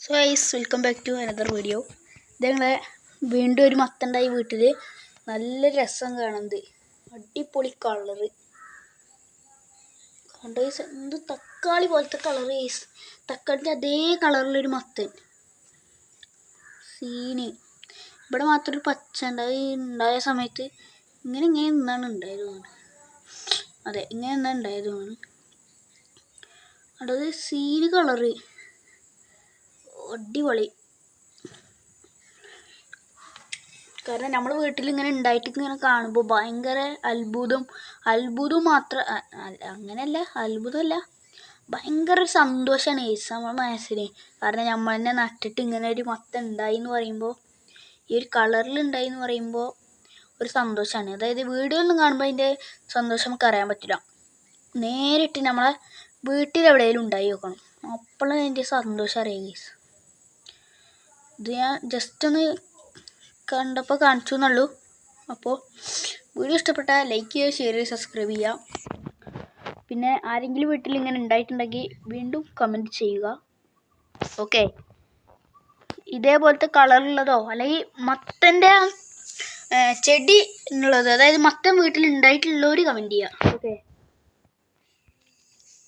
So guys welcome back to another video ഇത് ഞങ്ങളെ വീണ്ടും ഒരു മത്തണ്ടായി വീട്ടിൽ നല്ല രസം കാണുന്നത്. അടിപൊളി കളറ് കണ്ടോ? എന്ത് തക്കാളി പോലത്തെ കളർ ഈസ് തക്കാളിന്റെ അതേ കളറിലൊരു മത്തൻ. സീന്. ഇവിടെ മാത്രം ഒരു പച്ച ഉണ്ടായി ഉണ്ടായ സമയത്ത് ഇങ്ങനെ ഇങ്ങനെ നിന്നാണ് ഉണ്ടായത് അതെ ഇങ്ങനെ നിന്നാണ് ഉണ്ടായത് തോന്നുന്നു. അതായത് സീന് കളറ് അടിപൊളി. കാരണം നമ്മൾ വീട്ടിൽ ഇങ്ങനെ ഉണ്ടായിട്ട് ഇങ്ങനെ കാണുമ്പോൾ ഭയങ്കര അത്ഭുതം. അത്ഭുതം മാത്രം അങ്ങനെയല്ല അത്ഭുതമല്ല. ഭയങ്കര സന്തോഷമാണ് ഏസ് നമ്മുടെ മനസ്സിന് കാരണം നമ്മൾ തന്നെ നട്ടിട്ട് ഇങ്ങനെ ഒരു മത്തം ഉണ്ടായി എന്ന് പറയുമ്പോൾ ഈ ഒരു കളറിൽ ഉണ്ടായി എന്ന് പറയുമ്പോൾ ഒരു സന്തോഷമാണ് അതായത് വീഡിയോ ഒന്നും കാണുമ്പോൾ അതിന്റെ സന്തോഷം നമുക്ക് അറിയാൻ പറ്റില്ല. നേരിട്ട് നമ്മളെ വീട്ടിൽ എവിടെയെങ്കിലും ഉണ്ടായി നോക്കണം. അപ്പോഴാണ് അതിന്റെ സന്തോഷം അറിയാം ഗീസ് ഇത് ഞാൻ ജസ്റ്റ് ഒന്ന് കണ്ടപ്പോൾ കാണിച്ചു എന്നുള്ളൂ അപ്പോൾ വീഡിയോ ഇഷ്ടപ്പെട്ടാൽ ലൈക്ക് ചെയ്യുക ഷെയർ ചെയ്യുക സബ്സ്ക്രൈബ് ചെയ്യുക. പിന്നെ ആരെങ്കിലും വീട്ടിൽ ഇങ്ങനെ ഉണ്ടായിട്ടുണ്ടെങ്കിൽ വീണ്ടും കമന്റ് ചെയ്യുക. ഓക്കെ ഇതേപോലത്തെ കളറുള്ളതോ അല്ലെങ്കിൽ മത്തന്റെ ചെടി എന്നുള്ളത് അതായത് മത്തൻ വീട്ടിൽ ഉണ്ടായിട്ടുള്ളവർ കമന്റ് ചെയ്യുക.